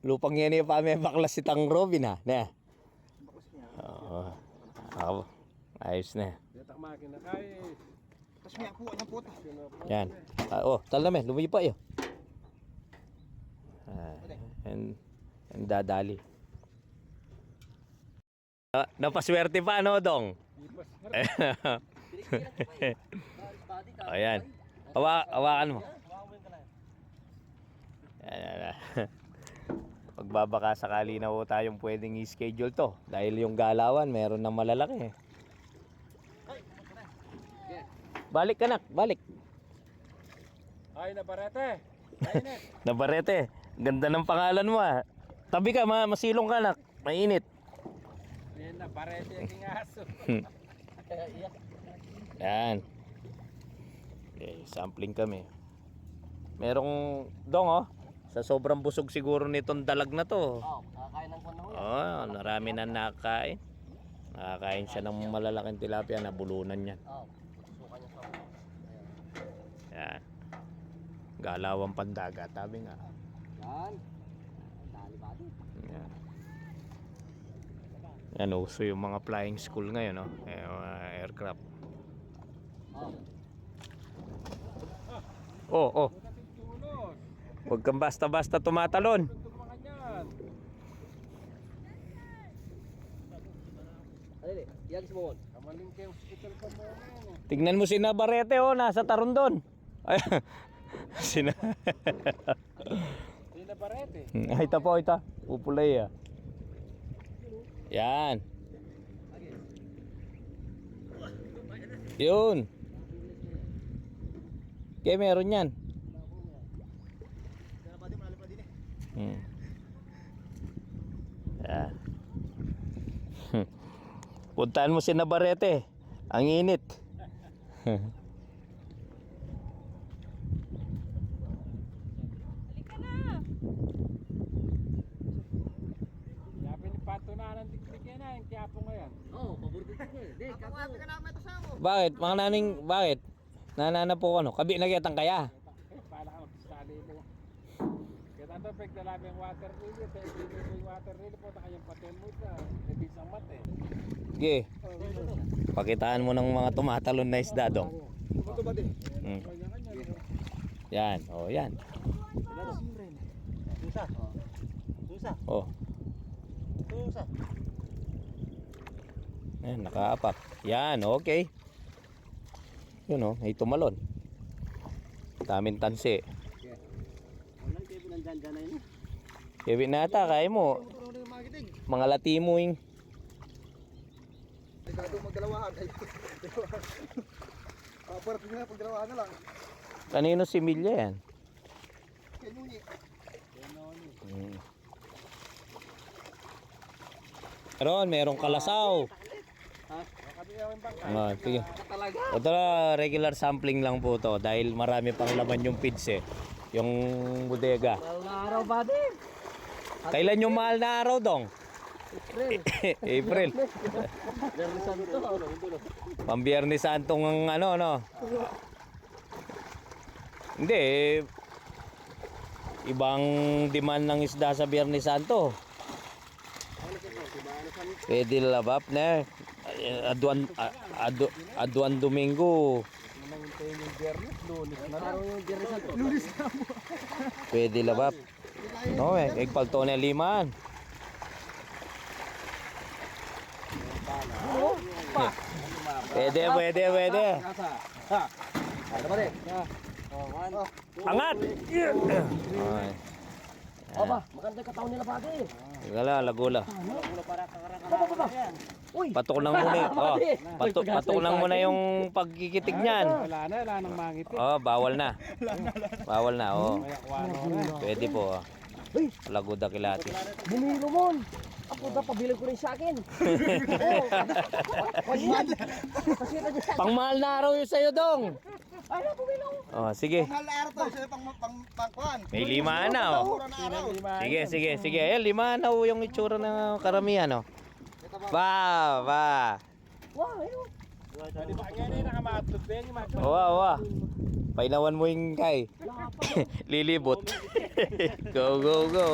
lupang yan yung pa may baklas si Tang Robin ha. Na. Oo. Ako. Ayos na. Detak makina kay. Tapos may ano po ito? Yan. Ah, oh, tala me, lumayo pa yo. Ah, and, and dadali. Ah, napaswerte pa ano, Dong? Ayan. Hawa, hawakan mo. Yan, yan, yan. Pagbabaka sakali na po tayong pwedeng i-schedule to. Dahil yung galawan, meron ng malalaki. Balik ka nak, balik. Ay, nabarete. Nabarete, ganda ng pangalan mo ah. Tabi ka, ma masilong ka nak. Mainit. Yan, nabarete yung aso. Yan. Okay, sampling kami. Merong dong oh. Sa sobrang busog siguro nitong dalag na to. Oo, kakain ng kono. Oh, narami na nakakain. Nakakain siya ng malalaking tilapia na bulunan niya. Oo, suka niya sa ulo. Yan. Galawang pandagat, sabi nga. Yan. Dali ba? Yan. Yan, uso yung mga flying school ngayon, no? Eh, mga aircraft. Oh, oh. Huwag kang basta-basta tumatalon. Si eh. Tignan mo si Navarrete, oh, nasa taron doon. Ay, sina... Hindi nabarete. ay, ito po, ito. Pupulay, ah. Yan. Yun. Kaya meron yan. Kaya ba din, malalim pa din eh. Hmm. Yan. Puntahan mo si Navarrete. Ang init. Sabi ni Pato na yan ah. Yung tiyapo ngayon. Oo, paborito ko eh. Di, kako. ka namin ito sa ako. bakit? Mga naning, bakit? Nanana po ano? Kabi nagyatang kaya? Eh, pala ka magsasali mo. Pag dalami yung water lily. Hindi mo yung water lily po, na kayong paten mo sa. Hindi isang mat eh. Sige. Pakitaan mo ng mga tumatalon na isda dong. Ba din? Hmm. Kanya-kanya. Yan. Oh, yan. Susa. Susa. Oh. Susa. Yan, nakaapak. Yan, okay. Yun oh, may tumalon. Daming tansi. Na yun. Kevin nata, kaya mo. Mga latimuing. Ay, dalawahan. Ah, parang nga pagdalawahan na lang. Kanino si Milya yan? Kaya nyo niya. Hmm. Ron, merong kalasaw. Bangka. Ah, sige. Ito na, regular sampling lang po to dahil marami pang laman yung feeds eh. Yung bodega. Mahal na araw din? Kailan yung mahal na araw dong? April. April. Santo. Pambiyernes Santong ang ano, no? Hindi, eh, ibang demand ng isda sa Biyernes Santo. Pwede labap na. Aduan, a- adu, aduan Domingo. Nangintayin yung biyernes, lunes na lang. Yung na mo. Pwede labap. No, eh, egpalto na liman. Pwede, pwede, pwede. Ha. Ano ba din? Angat! Aba, maganda katawan nila pagi. Gala, lagula. Para kakaraka. Uy. Patok lang muna. eh. Oh, patok, patok lang muna yung pagkikitig niyan. Wala na, wala nang mangiti. Oh, bawal na. Bawal na, oh. Na. Pwede po. Oh. Uy. Laguda kilati. Bumilo mo. Ako daw pabilang ko rin sa akin. Oo. Kasi kasi na. Pangmahal na araw yung sa'yo, Dong. Ay, na bumilo. Oh, sige. Mahal na May lima na, oh. Sige, sige, sige. Eh, lima na oh, yung itsura ng karamihan, oh. Ba, ba. Wow, mga Owa, owa. Painawan mo yung kay. Lilibot. go, go, go.